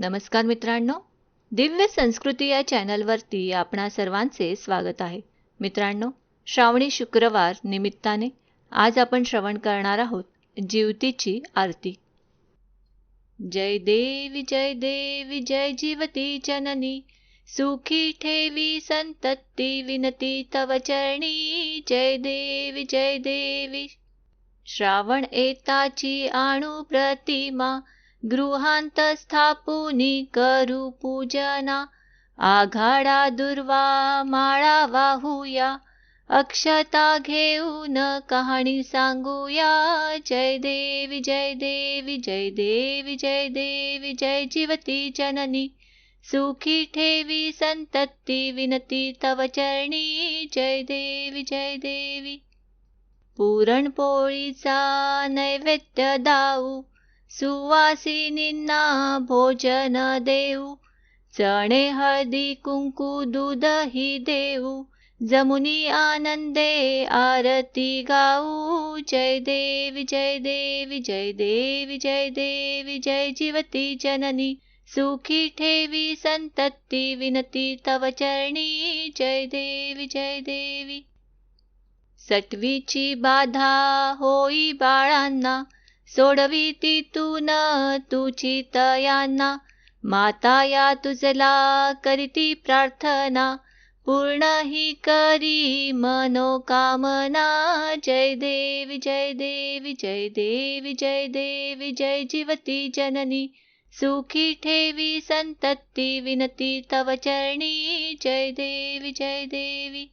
नमस्कार मित्रांनो. दिव्य संस्कृती या चॅनलवरती आपणा सर्वांचे स्वागत आहे. मित्रांनो श्रावणी शुक्रवार निमित्ताने आज आपण श्रवण करणार आहोत जीवतीची आरती. जय देवी जय देवी जय जीवती जननी. सुखी ठेवी संतती विनती तव चरणी. जय देवी जय देवी. श्रावण एताची आणू प्रतिमा. गृहांत स्थापुनी करू पूजना आघाडा दुर्वा माळा वाहूया अक्षता घेऊन कहाणी सांगूया जय देवी जय देवी जय देवी जय देवी जय जीवती जननी सुखी ठेवी संतती विनती तव चरणी जय देवी जय देवी. पुरणपोळीचा नैवेद्य दाऊ सुवासिनींना भोजन देऊ चणे हळदी कुंकू दूधही देऊ जमुनी आनंदे आरती गाऊ जय देव जय देव जय देव जय देव जय जीवती जननी सुखी ठेवी संतती विनती तव चरणी जय देवी जय देवी. सटवीची बाधा होई बाळांना सोडवी न तुझी तयांना माता या तुझला करीती प्रार्थना. पूर्ण ही करी मनोकामना. जय देवी जय देवी जय देवी जय देवी जय जीवती जननी. सुखी ठेवी संतती विनती तव चरणी. जय देवी जय देवी.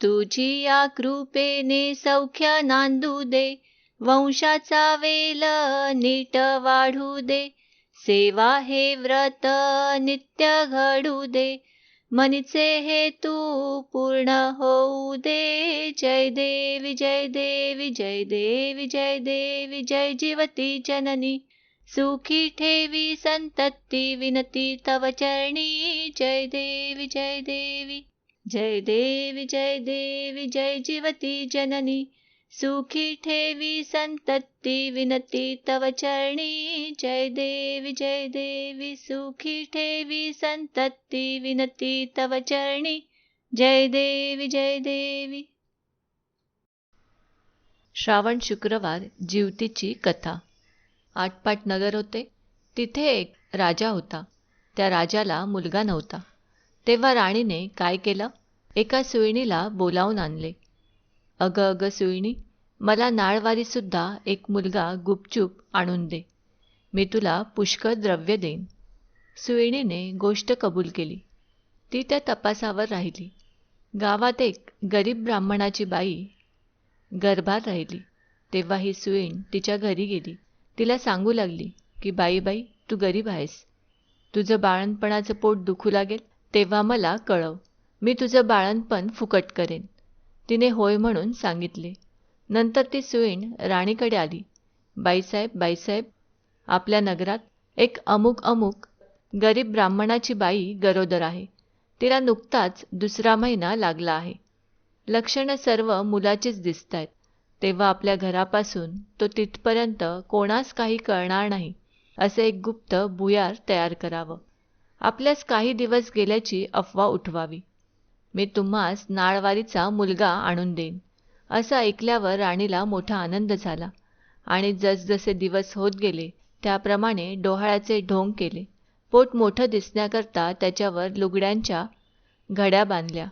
तुझी या कृपेने सौख्य नांदू दे. वंशाचा वेल नीट वाढू दे. सेवा हे व्रत नित्य घडू दे. मनीचे हे तू पूर्ण होऊ दे. जय देवी जय देवी जय देवी जय देवी जय जीवती जननी. सुखी ठेवी संतती विनती तव चरणी. जय देवी जय देवी जय देवी जय देवी जय जीवती जननी. सुखी ठेवी संतती विनती तव चरणी. जय देवी जय देवी सुखी ठेवी संतती विनती तव चरणी. जय देवी जय देवी. श्रावण शुक्रवार जीवतीची कथा. आटपाट नगर होते. तिथे एक राजा होता. त्या राजाला मुलगा नव्हता. तेव्हा राणीने काय केलं? एका सुईणीला बोलावून आणले. अगं अगं सुईणी मला नाळवारीसुद्धा एक मुलगा गुपचूप आणून दे. मी तुला पुष्कळ द्रव्य देईन. सुईणीने गोष्ट कबूल केली. ती त्या तपासावर राहिली. गावात एक गरीब ब्राह्मणाची बाई गर्भात राहिली. तेव्हा ही सुईण तिच्या घरी गेली. तिला सांगू लागली की बाई बाई तू गरीब आहेस. तुझं बाळणपणाचं पोट दुखू लागेल. तेव्हा मला कळव. मी तुझं बाळणपण फुकट करेन. तिने होय म्हणून सांगितले. नंतर ती सुईण राणीकडे आली. बाईसाहेब बाईसाहेब आपल्या नगरात एक अमुक अमुक गरीब ब्राह्मणाची बाई गरोदर आहे. तिला नुकताच दुसरा महिना लागला आहे. लक्षणं सर्व मुलाचीच दिसत आहेत तेव्हा आपल्या घरापासून तो तिथपर्यंत कोणास काही कळणार नाही असे एक गुप्त भुयार तयार करावं. आपल्यास काही दिवस गेल्याची अफवा उठवावी. मी तुम्हास नाळवारीचा मुलगा आणून देईन. असं ऐकल्यावर राणीला मोठा आनंद झाला आणि जसजसे दिवस होत गेले त्याप्रमाणे डोहाळ्याचे ढोंग केले. पोट मोठं दिसण्याकरता त्याच्यावर लुगड्यांच्या घड्या बांधल्या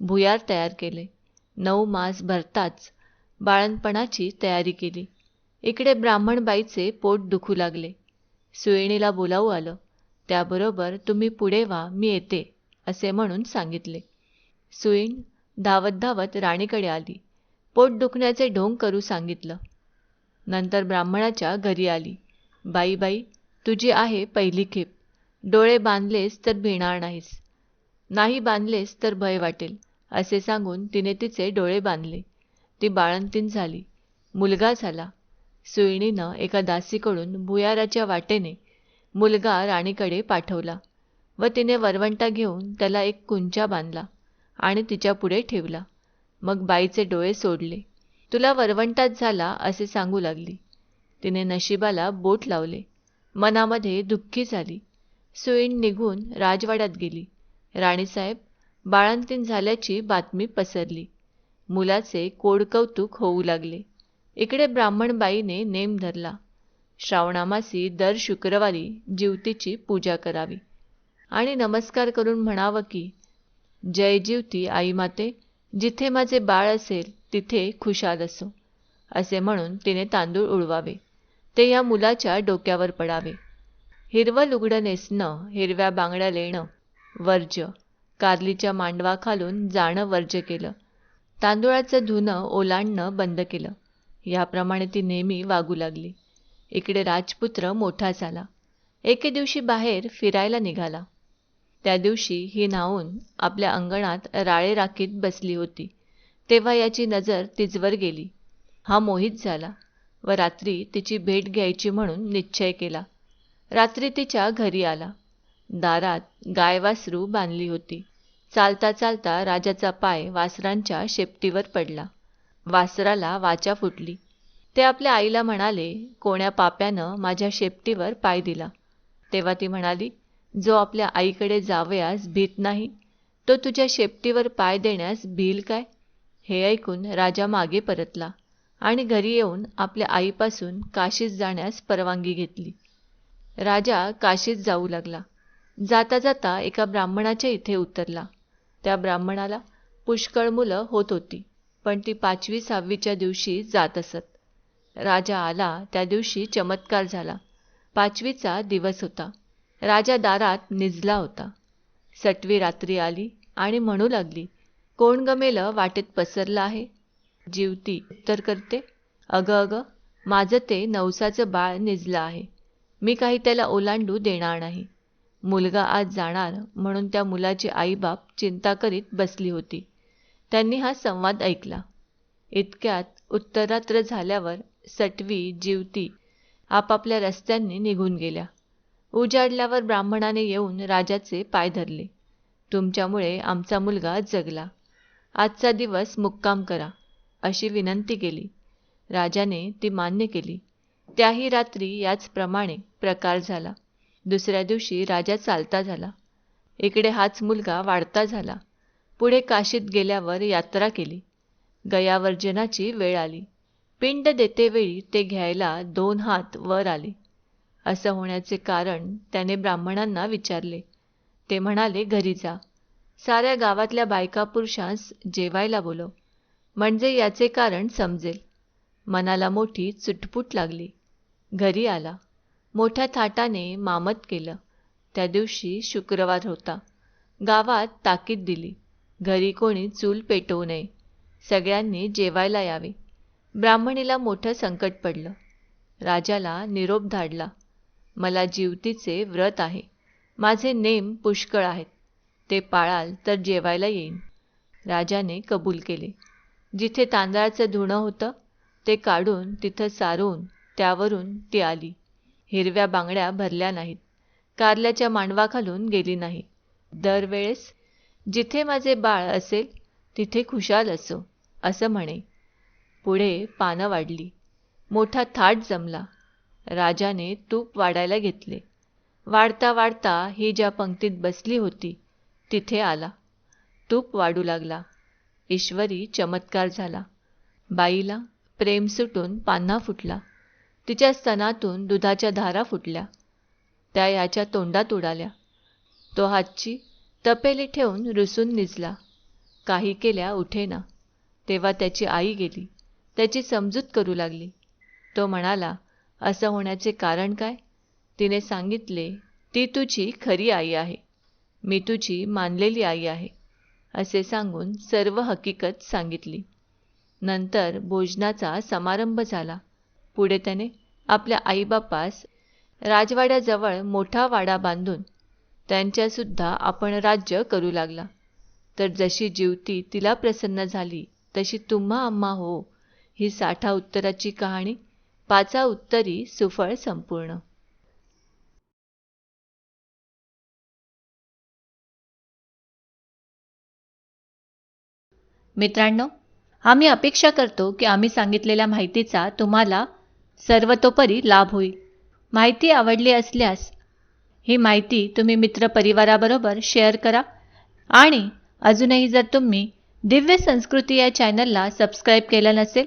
भुयार तयार केले. नऊ मास भरताच बाळणपणाची तयारी केली. इकडे ब्राह्मणबाईचे पोट दुखू लागले. सुयणीला बोलावू आलं त्याबरोबर तुम्ही पुढे व्हा मी येते असे म्हणून सांगितले. सुईण धावत धावत राणीकडे आली. पोट दुखण्याचे ढोंग करू सांगितलं. नंतर ब्राह्मणाच्या घरी आली. बाई बाई तुझी आहे पहिली खेप. डोळे बांधलेस तर भिणार नाहीस. नाही बांधलेस तर भय वाटेल असे सांगून तिने तिचे डोळे बांधले. ती बाळंतीन झाली. मुलगा झाला. सुईणीनं एका दासीकडून भुयाराच्या वाटेने मुलगा राणीकडे पाठवला व तिने वरवंटा घेऊन त्याला एक कुंचा बांधला. आणि तिच्यापुढे ठेवला. मग बाईचे डोळे सोडले. तुला वरवंटात झाला असे सांगू लागली. तिने नशिबाला बोट लावले. मनामध्ये दुःखी झाली. सुईण निघून राजवाड्यात गेली. राणीसाहेब बाळंतीण झाल्याची बातमी पसरली. मुलाचे कोडकौतुक होऊ लागले. इकडे ब्राह्मणबाईने नेम धरला. श्रावणामासी दर शुक्रवारी जीवतीची पूजा करावी. आणि नमस्कार करून म्हणावं की जय जीवती आई माते जिथे माझे बाळ असेल तिथे खुशाल असो. असे म्हणून तिने तांदूळ उडवावे. ते या मुलाच्या डोक्यावर पडावे. हिरवं लुगडं नेसणं हिरव्या बांगड्या लेणं वर्ज्य. कारलीच्या मांडवाखालून जाणं वर्ज्य केलं. तांदुळाचं धुणं ओलांडणं बंद केलं. याप्रमाणे ती नेहमी वागू लागली. इकडे राजपुत्र मोठा झाला एके दिवशी बाहेर फिरायला निघाला. त्या दिवशी ही न्हाऊन आपल्या अंगणात राळे राखीत बसली होती. तेव्हा याची नजर तिजवर गेली. हा मोहित झाला व रात्री तिची भेट घ्यायची म्हणून निश्चय केला. रात्री तिच्या घरी आला. दारात गाय वासरू बांधली होती. चालता चालता राजाचा पाय वासरांच्या शेपटीवर पडला. वासराला वाचा फुटली. ते आपल्या आईला म्हणाले कोण्या पाप्यानं माझ्या शेपटीवर पाय दिला. तेव्हा ती म्हणाली जो आपल्या आईकडे जावयास भीत नाही तो तुझ्या शेपटीवर पाय देण्यास भील काय? हे ऐकून राजा मागे परतला आणि घरी येऊन आपल्या आईपासून काशीत जाण्यास परवानगी घेतली. राजा काशीत जाऊ लागला. जाता जाता एका ब्राह्मणाच्या इथे उतरला. त्या ब्राह्मणाला पुष्कळ मुलं होत होती पण ती पाचवी सहावीच्या दिवशी जात असत. राजा आला त्या दिवशी चमत्कार झाला. पाचवीचा दिवस होता. राजा दारात निजला होता. सटवी रात्री आली आणि म्हणू लागली कोण गमेलं वाटेत पसरलं आहे? जीवती उत्तर करते. अगं अगं माझं ते नवसाचं बाळ निजलं आहे. मी काही त्याला ओलांडू देणार नाही. मुलगा आज जाणार म्हणून त्या मुलाची आईबाप चिंता करीत बसली होती. त्यांनी हा संवाद ऐकला. इतक्यात उत्तरात्र झाल्यावर सटवी जीवती आपापल्या रस्त्यांनी निघून गेल्या. उजाडल्यावर ब्राह्मणाने येऊन राजाचे पाय धरले. तुमच्यामुळे आमचा मुलगा जगला. आजचा दिवस मुक्काम करा अशी विनंती केली. राजाने ती मान्य केली. त्याही रात्री याचप्रमाणे प्रकार झाला. दुसऱ्या दिवशी राजा चालता झाला. इकडे हाच मुलगा वाढता झाला. पुढे काशीत गेल्यावर यात्रा केली. गयावर्जनाची वेळ आली. पिंड देतेवेळी ते घ्यायला दोन हात वर आले. असं होण्याचे कारण त्याने ब्राह्मणांना विचारले. ते म्हणाले घरी जा. साऱ्या गावातल्या बायका पुरुषांस जेवायला बोलव. म्हणजे याचे कारण समजेल. मनाला मोठी चुटपुट लागली. घरी आला. मोठ्या थाटाने मामत केलं. त्या दिवशी शुक्रवार होता. गावात ताकीद दिली. घरी कोणी चूल पेटवू नये. सगळ्यांनी जेवायला यावे. ब्राह्मणीला मोठं संकट पडलं. राजाला निरोप धाडला. मला जीवतीचे व्रत आहे. माझे नेम पुष्कळ आहेत. ते पाळाल तर जेवायला येईन. राजाने कबूल केले. जिथे तांदळाचं धुणं होतं ते काढून तिथं सारून त्यावरून ती आली. हिरव्या बांगड्या भरल्या नाहीत. कारल्याच्या मांडवाखालून गेली नाही. दरवेळेस जिथे माझे बाळ असेल तिथे खुशाल असो असं म्हणे. पुढे पानं वाढली. मोठा थाट जमला. राजाने तूप वाढायला घेतले. वाढता वाढता ही ज्या पंक्तीत बसली होती तिथे आला. तूप वाढू लागला. ईश्वरी चमत्कार झाला. बाईला प्रेम सुटून पान्हा फुटला. तिच्या स्तनातून दुधाच्या धारा फुटल्या. त्या याच्या तोंडात उडाल्या. तो हातची तपेली ठेवून रुसून निजला. काही केल्या उठेना. तेव्हा त्याची आई गेली. त्याची समजूत करू लागली. तो म्हणाला असं होण्याचे कारण काय? तिने सांगितले ती तुझी खरी आई आहे. मी तुझी मानलेली आई आहे असे सांगून सर्व हकीकत सांगितली. नंतर भोजनाचा समारंभ झाला. पुढे त्याने आपल्या आईबापास राजवाड्याजवळ मोठा वाडा बांधून त्यांच्यासुद्धा आपण राज्य करू लागला. तर जशी जीवती तिला प्रसन्न झाली तशी तुम्हा आम्हा हो ही साठा उत्तराची कहाणी पाचा उत्तरी सुफळ संपूर्ण. मित्रांनो आम्ही अपेक्षा करतो की आम्ही सांगितलेल्या माहितीचा तुम्हाला सर्वतोपरी लाभ होईल. माहिती आवडली असल्यास ही माहिती तुम्ही मित्रपरिवाराबरोबर शेअर करा आणि अजूनही जर तुम्ही दिव्य संस्कृती या चॅनलला सबस्क्राईब केलं नसेल